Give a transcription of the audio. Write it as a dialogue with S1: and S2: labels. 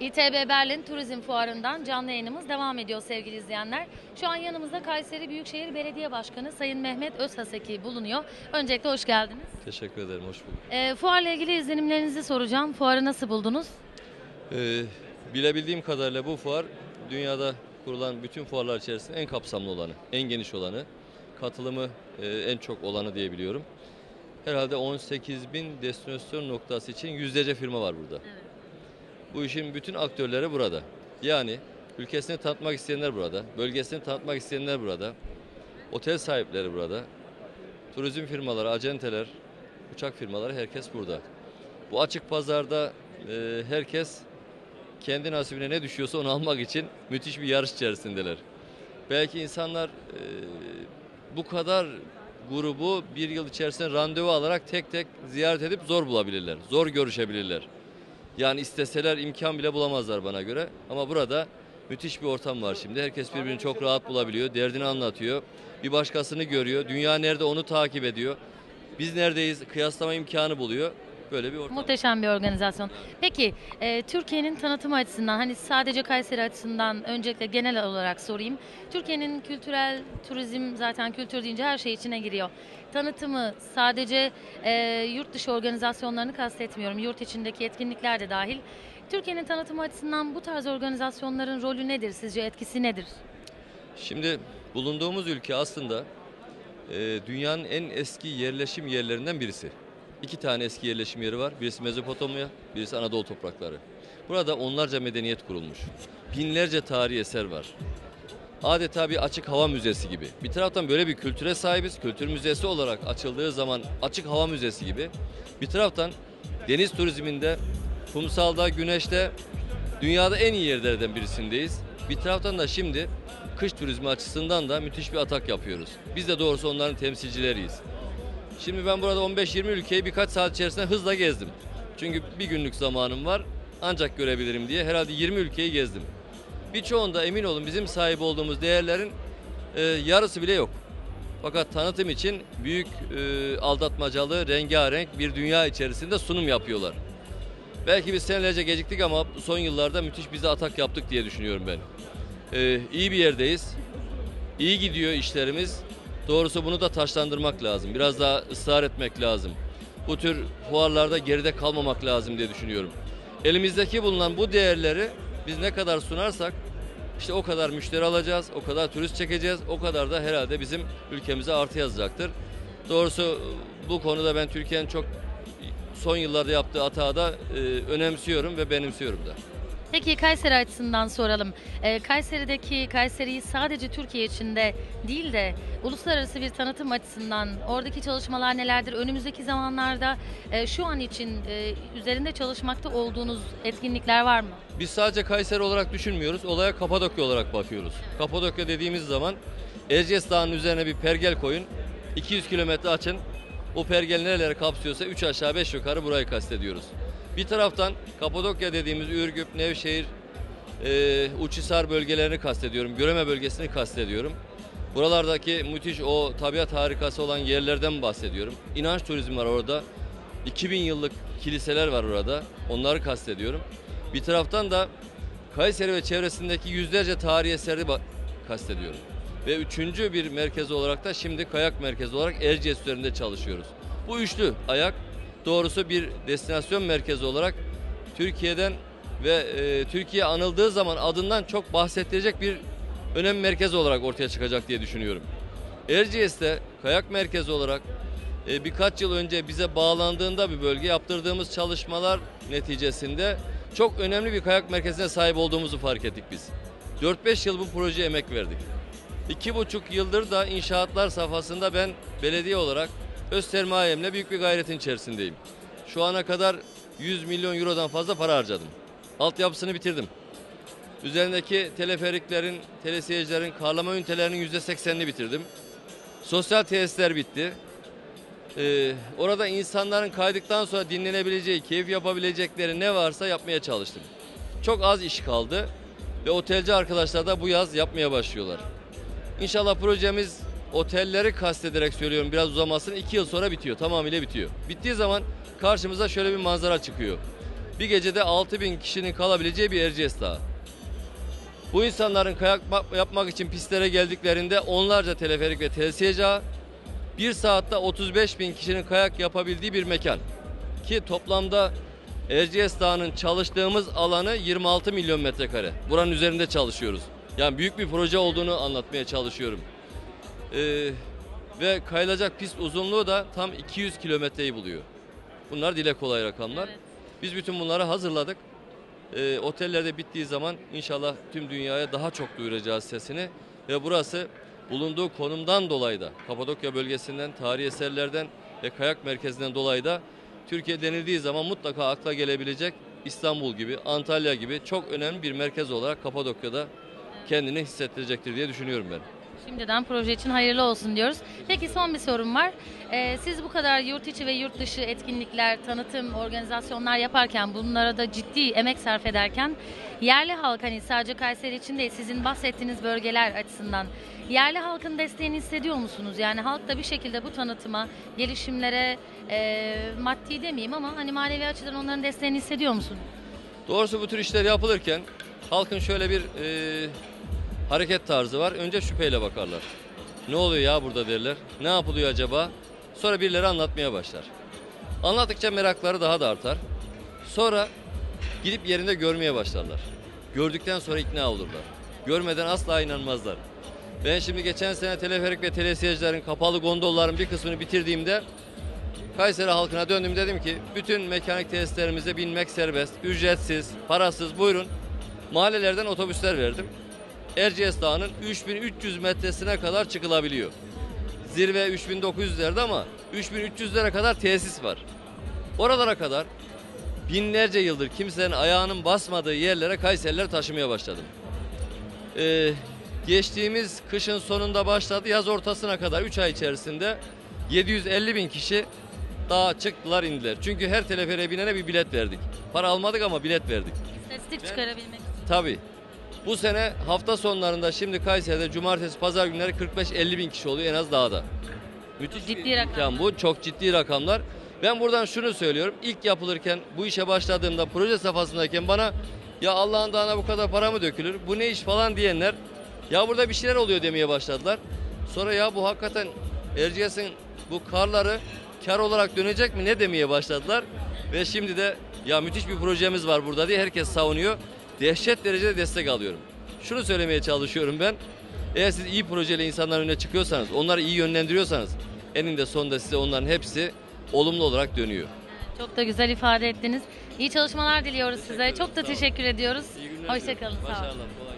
S1: İTB Berlin Turizm Fuarı'ndan canlı yayınımız devam ediyor sevgili izleyenler. Şu an yanımızda Kayseri Büyükşehir Belediye Başkanı Sayın Mehmet Özhaseki bulunuyor. Öncelikle hoş geldiniz.
S2: Teşekkür ederim, hoş bulduk.
S1: Ee, fuarla ilgili izlenimlerinizi soracağım. Fuarı nasıl buldunuz?
S2: Ee, bilebildiğim kadarıyla bu fuar dünyada kurulan bütün fuarlar içerisinde en kapsamlı olanı, en geniş olanı, katılımı e, en çok olanı diyebiliyorum. Herhalde 18 bin destinasyon noktası için yüzlerce firma var burada. Bu işin bütün aktörleri burada. Yani ülkesini tanıtmak isteyenler burada, bölgesini tanıtmak isteyenler burada, otel sahipleri burada, turizm firmaları, acenteler, uçak firmaları herkes burada. Bu açık pazarda e, herkes kendi nasibine ne düşüyorsa onu almak için müthiş bir yarış içerisindeler. Belki insanlar e, bu kadar grubu bir yıl içerisinde randevu alarak tek tek ziyaret edip zor bulabilirler, zor görüşebilirler. Yani isteseler imkan bile bulamazlar bana göre. Ama burada müthiş bir ortam var şimdi. Herkes birbirini çok rahat bulabiliyor, derdini anlatıyor. Bir başkasını görüyor, dünya nerede onu takip ediyor. Biz neredeyiz kıyaslama imkanı buluyor. Böyle bir ortam.
S1: Muhteşem bir organizasyon. Peki e, Türkiye'nin tanıtımı açısından hani sadece Kayseri açısından öncelikle genel olarak sorayım. Türkiye'nin kültürel turizm zaten kültür deyince her şey içine giriyor. Tanıtımı sadece e, yurt dışı organizasyonlarını kastetmiyorum. Yurt içindeki etkinlikler de dahil. Türkiye'nin tanıtımı açısından bu tarz organizasyonların rolü nedir sizce? Etkisi nedir?
S2: Şimdi bulunduğumuz ülke aslında e, dünyanın en eski yerleşim yerlerinden birisi. İki tane eski yerleşim yeri var. Birisi Mezopotamya, birisi Anadolu toprakları. Burada onlarca medeniyet kurulmuş. Binlerce tarihi eser var. Adeta bir açık hava müzesi gibi. Bir taraftan böyle bir kültüre sahibiz. Kültür müzesi olarak açıldığı zaman açık hava müzesi gibi. Bir taraftan deniz turizminde, kumsalda, güneşte dünyada en iyi yerlerden birisindeyiz. Bir taraftan da şimdi kış turizmi açısından da müthiş bir atak yapıyoruz. Biz de doğrusu onların temsilcileriyiz. Şimdi ben burada 15-20 ülkeyi birkaç saat içerisinde hızla gezdim. Çünkü bir günlük zamanım var ancak görebilirim diye herhalde 20 ülkeyi gezdim. Birçoğunda emin olun bizim sahip olduğumuz değerlerin e, yarısı bile yok. Fakat tanıtım için büyük e, aldatmacalı, rengarenk bir dünya içerisinde sunum yapıyorlar. Belki biz senelerce geciktik ama son yıllarda müthiş bize atak yaptık diye düşünüyorum ben. E, iyi bir yerdeyiz. İyi gidiyor işlerimiz. Doğrusu bunu da taşlandırmak lazım. Biraz daha ısrar etmek lazım. Bu tür fuarlarda geride kalmamak lazım diye düşünüyorum. Elimizdeki bulunan bu değerleri biz ne kadar sunarsak işte o kadar müşteri alacağız, o kadar turist çekeceğiz, o kadar da herhalde bizim ülkemize artı yazacaktır. Doğrusu bu konuda ben Türkiye'nin çok son yıllarda yaptığı hatağı da e, önemsiyorum ve benimsiyorum da.
S1: Peki Kayseri açısından soralım. Ee, Kayseri'deki Kayseri'yi sadece Türkiye içinde değil de uluslararası bir tanıtım açısından oradaki çalışmalar nelerdir? Önümüzdeki zamanlarda e, şu an için e, üzerinde çalışmakta olduğunuz etkinlikler var mı?
S2: Biz sadece Kayseri olarak düşünmüyoruz, olaya Kapadokya olarak bakıyoruz. Kapadokya dediğimiz zaman Erciyes Dağı'nın üzerine bir pergel koyun, 200 kilometre açın, o pergel nereleri kapsıyorsa 3 aşağı 5 yukarı burayı kastediyoruz. Bir taraftan Kapadokya dediğimiz Ürgüp, Nevşehir, e, Uçhisar bölgelerini kastediyorum, Göreme bölgesini kastediyorum. Buralardaki müthiş o tabiat harikası olan yerlerden bahsediyorum. İnanç turizmi var orada. 2000 yıllık kiliseler var orada. Onları kastediyorum. Bir taraftan da Kayseri ve çevresindeki yüzlerce tarihi eseri kastediyorum. Ve üçüncü bir merkez olarak da şimdi kayak merkezi olarak Erciyes üzerinde çalışıyoruz. Bu üçlü ayak doğrusu bir destinasyon merkezi olarak Türkiye'den ve e, Türkiye anıldığı zaman adından çok bahsettirecek bir önem merkezi olarak ortaya çıkacak diye düşünüyorum. Erciyes'te kayak merkezi olarak e, birkaç yıl önce bize bağlandığında bir bölge yaptırdığımız çalışmalar neticesinde çok önemli bir kayak merkezine sahip olduğumuzu fark ettik biz. 4-5 yıl bu projeye emek verdik. İki buçuk yıldır da inşaatlar safhasında ben belediye olarak öz sermayemle büyük bir gayretin içerisindeyim. Şu ana kadar 100 milyon eurodan fazla para harcadım. Altyapısını bitirdim. Üzerindeki teleferiklerin, telesiyecilerin, karlama ünitelerinin %80'ini bitirdim. Sosyal tesisler bitti. Ee, orada insanların kaydıktan sonra dinlenebileceği, keyif yapabilecekleri ne varsa yapmaya çalıştım. Çok az iş kaldı ve otelci arkadaşlar da bu yaz yapmaya başlıyorlar. İnşallah projemiz otelleri kastederek söylüyorum biraz uzamasın iki yıl sonra bitiyor tamamıyla bitiyor. Bittiği zaman karşımıza şöyle bir manzara çıkıyor. Bir gecede 6000 kişinin kalabileceği bir Erciyes Dağı. Bu insanların kayak ma- yapmak için pistlere geldiklerinde onlarca teleferik ve telsiye ağı, bir saatte 35 bin kişinin kayak yapabildiği bir mekan. Ki toplamda Erciyes Dağı'nın çalıştığımız alanı 26 milyon metrekare. Buranın üzerinde çalışıyoruz. Yani büyük bir proje olduğunu anlatmaya çalışıyorum. Ee, ve kayılacak pist uzunluğu da tam 200 kilometreyi buluyor. Bunlar dile kolay rakamlar.
S1: Evet.
S2: Biz bütün bunları hazırladık. Ee, otellerde bittiği zaman inşallah tüm dünyaya daha çok duyuracağız sesini. Ve burası bulunduğu konumdan dolayı da Kapadokya bölgesinden, tarihi eserlerden ve kayak merkezinden dolayı da Türkiye denildiği zaman mutlaka akla gelebilecek İstanbul gibi, Antalya gibi çok önemli bir merkez olarak Kapadokya'da kendini hissettirecektir diye düşünüyorum ben.
S1: Şimdiden proje için hayırlı olsun diyoruz. Peki son bir sorum var. Ee, siz bu kadar yurt içi ve yurt dışı etkinlikler, tanıtım, organizasyonlar yaparken bunlara da ciddi emek sarf ederken yerli halk hani sadece Kayseri için değil sizin bahsettiğiniz bölgeler açısından yerli halkın desteğini hissediyor musunuz? Yani halk da bir şekilde bu tanıtıma, gelişimlere e, maddi demeyeyim ama hani manevi açıdan onların desteğini hissediyor musunuz?
S2: Doğrusu bu tür işler yapılırken halkın şöyle bir e, hareket tarzı var. Önce şüpheyle bakarlar. Ne oluyor ya burada derler. Ne yapılıyor acaba? Sonra birileri anlatmaya başlar. Anlattıkça merakları daha da artar. Sonra gidip yerinde görmeye başlarlar. Gördükten sonra ikna olurlar. Görmeden asla inanmazlar. Ben şimdi geçen sene teleferik ve telesiyecilerin kapalı gondolların bir kısmını bitirdiğimde Kayseri halkına döndüm dedim ki bütün mekanik tesislerimize binmek serbest, ücretsiz, parasız buyurun. Mahallelerden otobüsler verdim. Erciyes Dağı'nın 3300 metresine kadar çıkılabiliyor. Zirve 3900'lerde ama 3300'lere kadar tesis var. Oralara kadar binlerce yıldır kimsenin ayağının basmadığı yerlere Kayseriler taşımaya başladım. Ee, geçtiğimiz kışın sonunda başladı yaz ortasına kadar 3 ay içerisinde 750 bin kişi dağa çıktılar indiler. Çünkü her teleferiğe binene bir bilet verdik. Para almadık ama bilet verdik.
S1: İstatistik çıkarabilmek için.
S2: Tabii. Bu sene hafta sonlarında şimdi Kayseri'de cumartesi pazar günleri 45-50 bin kişi oluyor en az dağda. Müthiş
S1: Ciddi
S2: bir imkan bu. Çok ciddi rakamlar. Ben buradan şunu söylüyorum. İlk yapılırken bu işe başladığımda proje safhasındayken bana ya Allah'ın dağına bu kadar para mı dökülür? Bu ne iş falan diyenler ya burada bir şeyler oluyor demeye başladılar. Sonra ya bu hakikaten Erciyes'in bu karları kar olarak dönecek mi ne demeye başladılar. Ve şimdi de ya müthiş bir projemiz var burada diye herkes savunuyor. Dehşet derecede destek alıyorum. Şunu söylemeye çalışıyorum ben. Eğer siz iyi projeyle insanların önüne çıkıyorsanız, onları iyi yönlendiriyorsanız eninde sonunda size onların hepsi olumlu olarak dönüyor.
S1: Çok da güzel ifade ettiniz. İyi çalışmalar diliyoruz size. Çok da teşekkür ediyoruz. Hoşçakalın. Sağ olun.